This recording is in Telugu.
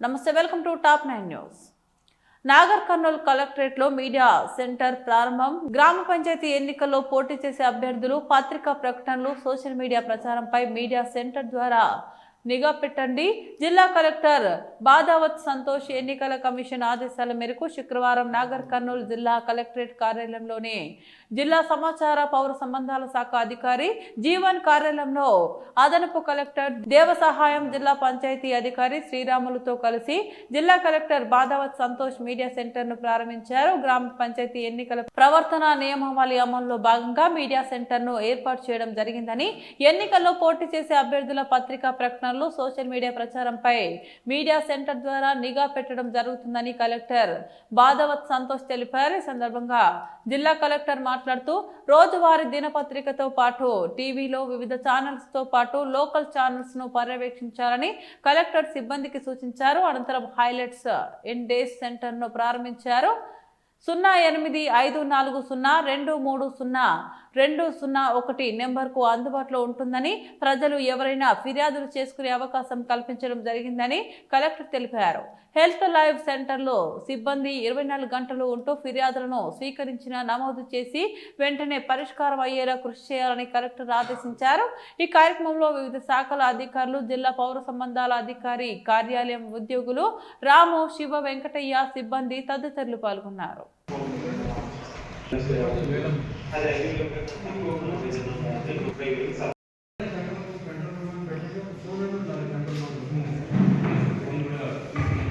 నమస్తే welcome to top nine news. Nagar Kurnool కలెక్టరేట్లో మీడియా సెంటర్ ప్రారంభం. గ్రామ పంచాయతీ ఎన్నికల్లో పోటీ చేసే అభ్యర్థులు పత్రికా ప్రకటనలు సోషల్ మీడియా ప్రచారంపై మీడియా సెంటర్ ద్వారా నిఘా పెట్టండి. జిల్లా కలెక్టర్ బాదావత్ సంతోష్ ఎన్నికల కమిషన్ ఆదేశాల మేరకు శుక్రవారం నాగర్ కర్నూలు జిల్లా కలెక్టరేట్ కార్యాలయంలోని జిల్లా సమాచార పౌర సంబంధాల శాఖ అధికారి జీవన్ కార్యాలయంలో అదనపు కలెక్టర్ దేవ సహాయం జిల్లా పంచాయతీ అధికారి శ్రీరాములతో కలిసి జిల్లా కలెక్టర్ బాదావత్ సంతోష్ మీడియా సెంటర్ను ప్రారంభించారు. గ్రామ పంచాయతీ ఎన్నికల ప్రవర్తన నియమావళి అమలులో భాగంగా మీడియా సెంటర్ను ఏర్పాటు చేయడం జరిగిందని ఎన్నికల్లో పోటీ చేసే అభ్యర్థుల పత్రికా ప్రకటనలు సోషల్ మీడియా ప్రచారంపై మీడియా సెంటర్ ద్వారా నిఘా పెట్టడం జరుగుతుందని కలెక్టర్ బాధవత్ సంతోష్ తెలిపారు. ఈ సందర్భంగా జిల్లా కలెక్టర్ మాట్లాడుతూ రోజువారీ దినపత్రికతో పాటు టీవీలో వివిధ ఛానల్స్తో పాటు లోకల్ ఛానల్స్ను పర్యవేక్షించాలని కలెక్టర్ సిబ్బందికి సూచించారు. అనంతరం హైలైట్స్ ఇన్ డేస్ సెంటర్ను ప్రారంభించారు. సున్నా ఎనిమిది ఐదు నాలుగు సున్నా రెండు మూడు సున్నా రెండు సున్నా ఒకటి నెంబర్కు అందుబాటులో ఉంటుందని ప్రజలు ఎవరైనా ఫిర్యాదులు చేసుకునే అవకాశం కల్పించడం జరిగిందని కలెక్టర్ తెలిపారు. హెల్త్ లైవ్ సెంటర్లో సిబ్బంది ఇరవై నాలుగు గంటలు ఉంటూ ఫిర్యాదులను స్వీకరించిన నమోదు చేసి వెంటనే పరిష్కారం అయ్యేలా కృషి చేయాలని కలెక్టర్ ఆదేశించారు. ఈ కార్యక్రమంలో వివిధ శాఖల అధికారులు జిల్లా పౌర సంబంధాల అధికారి కార్యాలయం ఉద్యోగులు రాము శివ వెంకటయ్య సిబ్బంది తదితరులు పాల్గొన్నారు. అదే